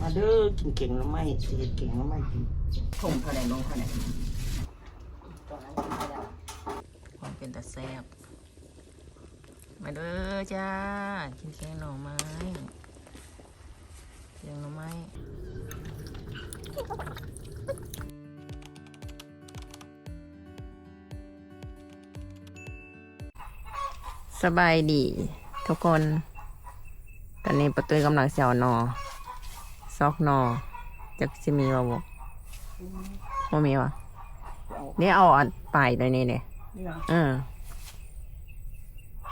มาเด้อกินเก่งแล้วไม่สิเฮ็ดเก่งแล้วไม่กินผงเท่าไหร่ลงเท่าไหร่ตอนนั้นกินไปแล้ความเป็นแต่แซ่บมาเด้อจ้ากินแกงหน่อไม้แกงหน่อไม้สบายดี ทุกคน ตอนนี้ประตูกำลังเสียวนอ ซอกนอจะจะมีวะบบ่มีวะเอานี่เอาอันปลายเลยนี่เนี่ยนี่นะเออ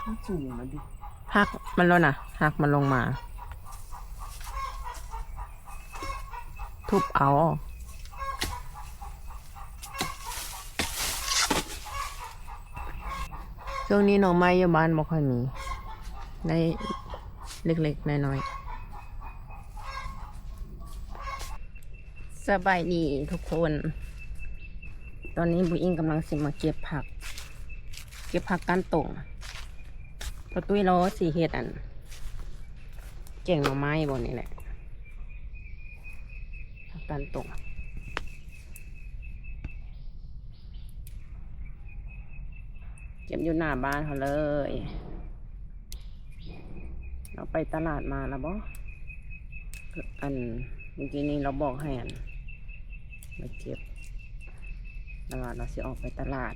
มันสูงนะดิหักมันแล้วนะหักมันลงมา ทุบเอาช่วงนี้หน้องไม้อยู่บ้านบ่ค่อยมี ได้เล็กๆน้อยๆ สบายดีทุกคน ตอนนี้บุอิงกำลังสิมาเก็บผัก เก็บผักก้านตรงพอตุ้ยเราสีเฮ็ดอัน เก่งหน่อไม้บนนี่แหละผักก้านตรงเก็บอยู่หน้าบ้านเขาเลย เราไปตลาดมาแล้วบ่อันเมื่อกี้นี้เราบอกให้อัน มาเก็บตลาดเราสิออกไปตลาด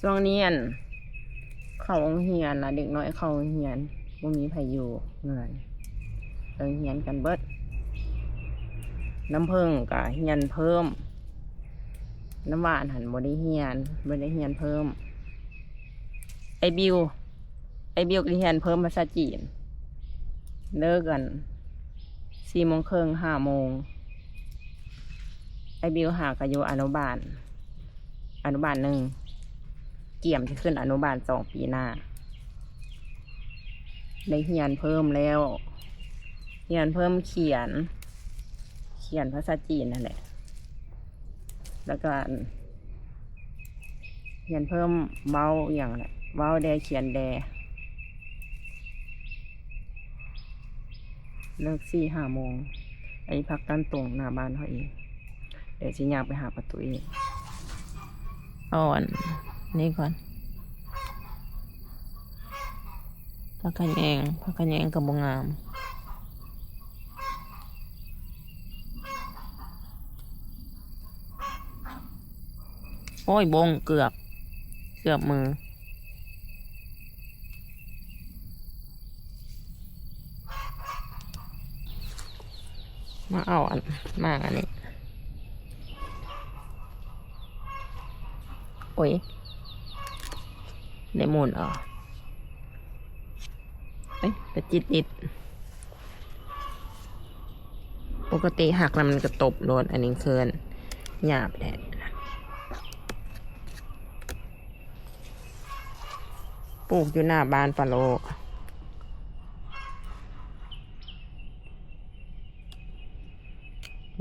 ช่วงนี้อันเขาโรงเฮียนนะเด็กน้อยเขาโรงเฮียนบ่มีไผยูเงินเอิงเฮียนกันเบิด น้ำผึ้งกะเฮียนเพิ่ม น้ำหวานหันบ่ได้เฮียนบ่ได้เฮียนเพิ่ม ไอบิวไอบิวก็เฮียนเพิ่มภาษาจีน เลิกกันสี่โมงครึ่งห้าโมงไอบิวหากอายุอนุบาล อนุบาลหนึ่งเกี่ยมที่ขึ้นอนุบาลสองปีหน้าได้เฮียนเพิ่มแล้วเฮียนเพิ่มเขียน เขียนภาษาจีนนั่นแหละ แล้วก็เขียนเพิ่มเบ้าอย่างแหละเบ้าแดเขียนแด เลิกสี่ห้าโมง ไอ้พักกันตรงหน้าบ้านเขาเองเดี๋ยวชิยางไปหาประตูเองอ่อนนี่ก่อนพักกันแยงพักกันแยงกับบงามโอ้ยบงเกือบ เกือบมือ มาเอาอันมาอันนี้ โอ้ยเลมอนอะเอ้ยแต่จิตติด ปกติหักแล้วมันกระตบโดนอันนี้เคินหยาบแท้ปลูกอยู่หน้าบ้านปาโล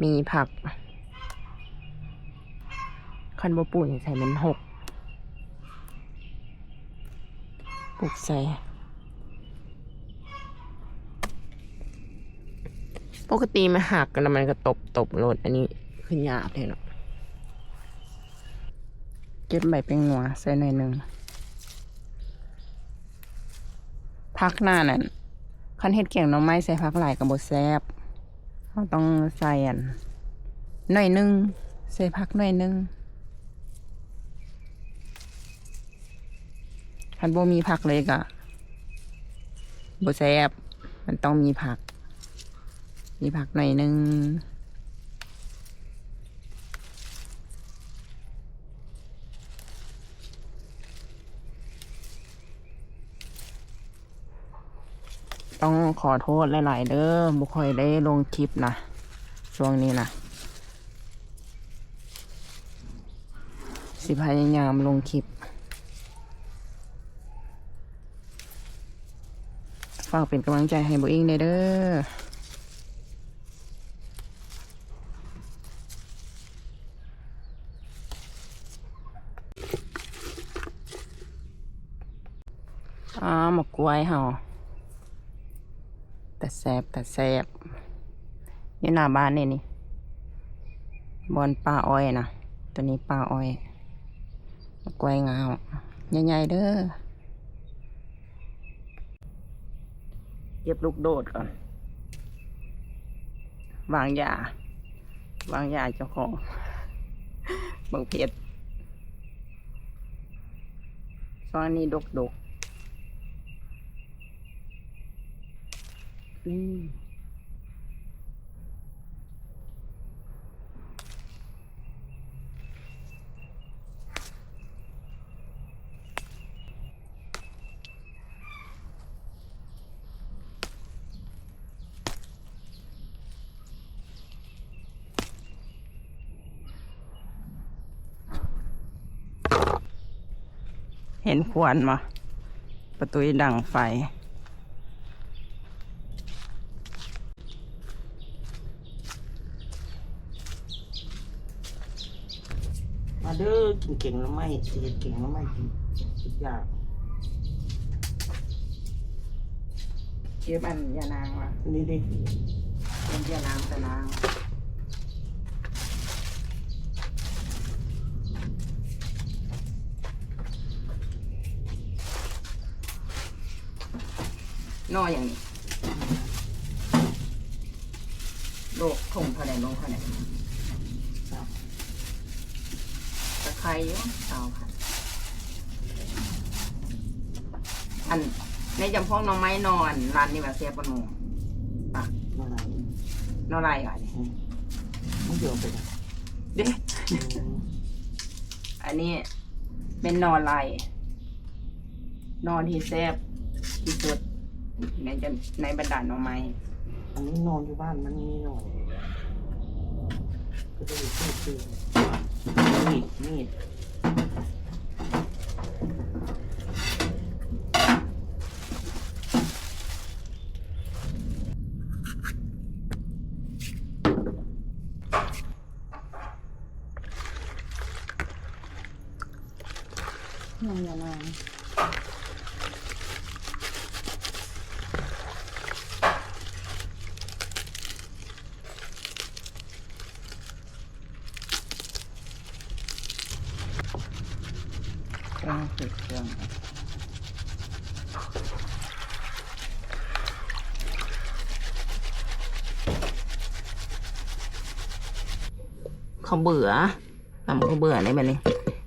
มีผัก คันบ่ปลูกอย่างใส่มันหกปลูกใส่ ปกติมันหักกันแล้วมันก็ตบตบโลดอันนี้ขึ้นยากเลยเนาะเก็บใบเป็นงัวใส่หน่อยหนึ่งพักหน้านั่นคันเห็ดเกี่ยงน้องไม้ใส่พักหลายกับบดแซบ เราต้องใส่อันหน่อยหนึ่งใส่พักหน่อยหนึ่งคันโบมีผักเลยกะบแซบมันต้องมีผัก มีผักหน่อยหนึ่ง ต้องขอโทษหลาย ๆ เด้อบุคอยได้ลงคลิปนะช่วงนี้นะสิพยายามลงคลิป ฝากเป็นกำลังใจให้บุอิงเด้ออ๋อหมกกล้วยเฮา แต่แซบแต่แซบอยู่หน้าบ้านนี่นี่บอนปลาอ้อยนะตัวนี้ปลาอ้อยกวยงาวใหญ่ๆเด้อเก็บลูกโดดก่อน วางยาวางยาเจ้าของบางเพชรตอนนี้ดกดก อืมเห็นควันมาประตูดังไฟ มาเด้อกินเก่งหรือไม่เสียเก่งหรือไม่กินทุกอย่างเก็บอันยานางว่ะนี่ดิเป็นยานางตะนางนออย่างนี้โลกทงเท่าไหร่ลงเท่าไหร่ ครับ ตะ ไคร้อยู่สาวค่ะอันในจำพวกหน้องไม้นอนร้านนี้แบบเสียปนหมูปะมาไหนนอไรก่อนนี่อืมมันเดียวไปนะเด็อืมอันนี้เป็นนอนไรนอนที่แซบที่สุดในจะในบรรดาหน้องไม้อันนี้นอนอยู่บ้านมันมีนอนก็จะอยู่ที่คือ มีด มีดนอนยานางเครื่องติดเครื่องเขาเบื่อทำเขาเบื่อในแบบนี้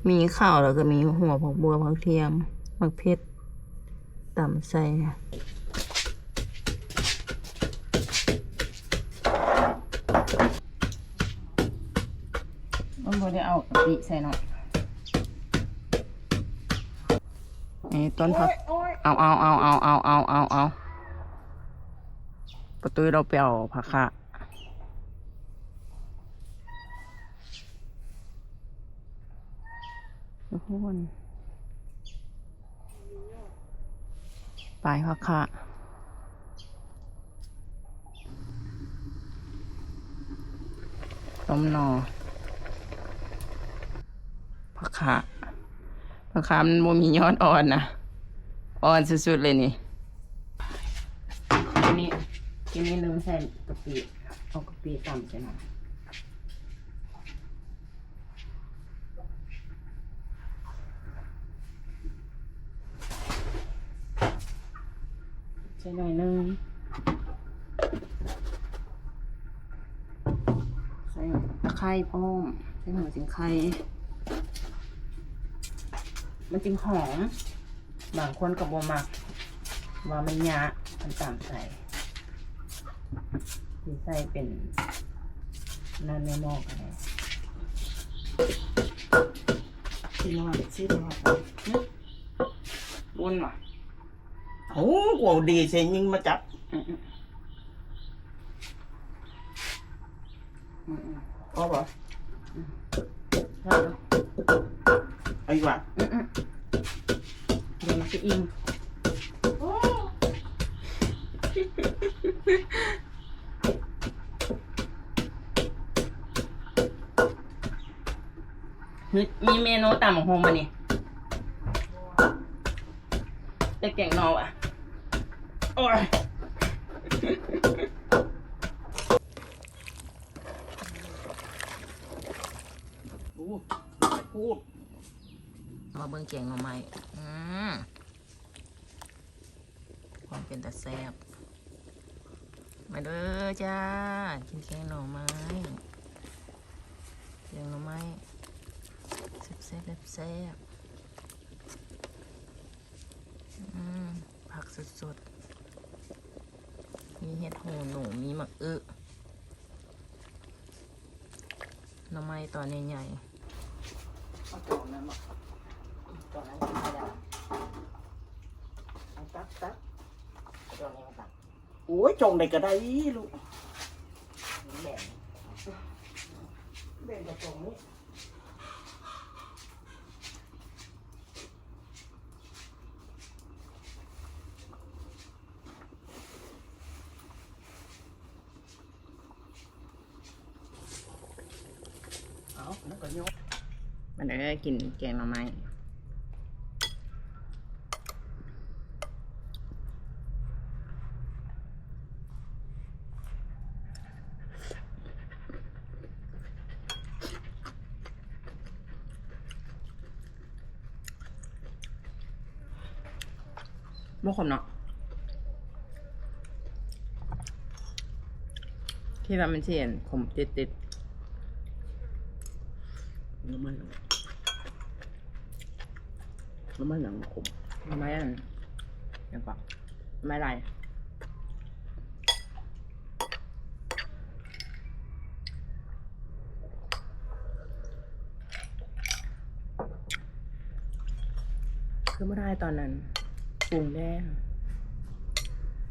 มีข้าวแล้วก็มีหัวผักบัวผักเทียมผักเพชรต่ำใส่มันบ่ได้เอากะปิใส่เนาะนี่ต้นผักเอาเอาเอาเอาเอาเอาเอาเอาประตูเราไปเอาผักค่ะ ทุกคนไปผักค่ะต้มนอผักค่ะผักค่ะมันบ่มียอดอ่อนนะอ่อนสุดๆเลยนี่ทีนี้ทีนี้ลืมใส่กะปิเอากะปิต่ำใส่หน่อย ส่หน่อยนึงใส่ตะไคร้พร้อมใส่หัวสิงไคร้มันจึงหอมบางคนกับบมักว่ามันยะมันตามใส่ที่ใส่เป็นนั่นในหม้อกันเลยที่นอนที่นอนบุญว่ะ โอ้โหดีเสียยิงมาจับอืมอืมอืมอืมอ๋อป่ะไอ้กว่าเดี๋ยวมันจะอิ่มมีมีเมนูต่ำของโฮมมานี่แต่แกงนออะ โอ้ยพูดพูดมาเบิ่งแกงหน่อไม้อืมความเป็นตะแซ่บมาเด้อจ้า กินแกงหน่อไม้แกงหน่อไม้แซ่บแซ่บๆแซ่บๆอืมผักสดๆ มีเห็ดหูหนูมีหมักอึน่อไม้ตอนใหญ่ๆเอาจอนนั้นมาจอนนั้นกินไม่ได้เอาตักตักจอนนี้มาตักโอ้ยจงได้ก็ได้ลูกแบ่งเบ่งกับจงนี้เอาแล้วก็โยก มัน ได้กินแกงหน่อไม้บ่ขมเนาะที่ว่ามันเสียนขมติดติดน้ำมัน น้ำมันหนังขมๆหน่อไมอันยังก็ไม่ไรคือไม่ได้ตอนนั้นปรุงแด้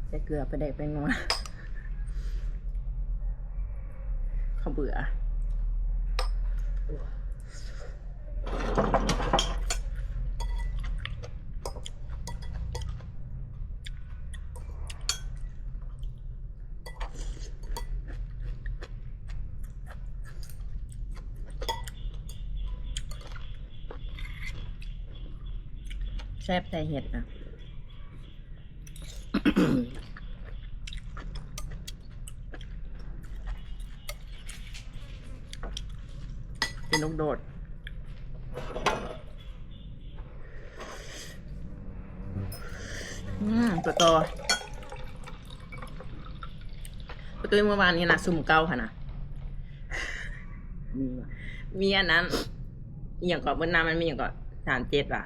ใส่เกลือไปเด็กไปงัวเขาเบื่อ ซ่บแต่เห็ดนะเป็นลูกโดดอืมตัวโตตัวโตเมื่อวานนี้นะสุ่มเก้าค่ะนะมีว่ะมีอันนั้นอหย่างก่อนบนน้ำมันมีอย่างก่อนสามเจ็ดว่ะ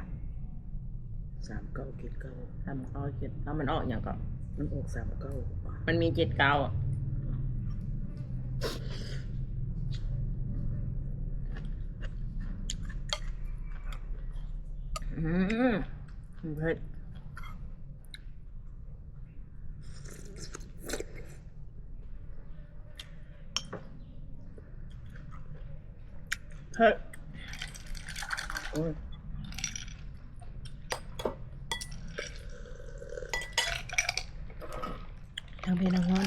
สามเก้าเจ็ดเก้าสามเก้าเจ็ดแล้วมันออกอย่างก่อนมันออกสามเก้ามันมีเจ็ดเก้าอะอืมเผ็ดเผ็ดโอ้ย ทั้งเผ็ดทั้งร้อน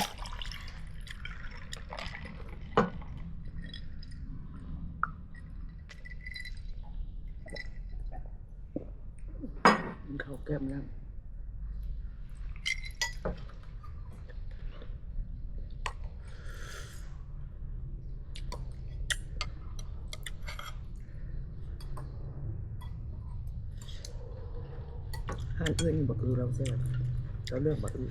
มันเข้าแก้มแล้วอาหารอื่นบักอือเราแซ่บเราเลือกบักอือ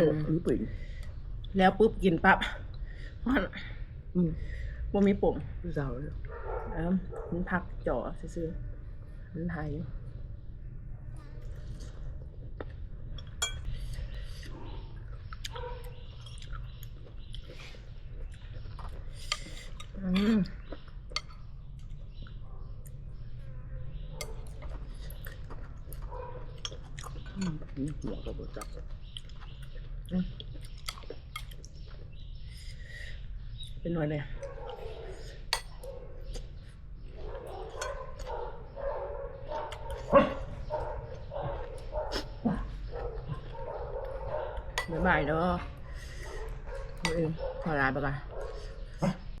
อัเลืนอกอือปิ่งแล้วปุ๊บกินปั๊บมันอืมบ่มีปุ่มพี่สาวเลยเอ้ามันพักจ่อซื่อๆมันไทยอยู่อืมอืมนี่หัวก็บจับ เป็นหน่อยเลยบ๊ายบายเด้อมืออื่นขอลาไปก่อน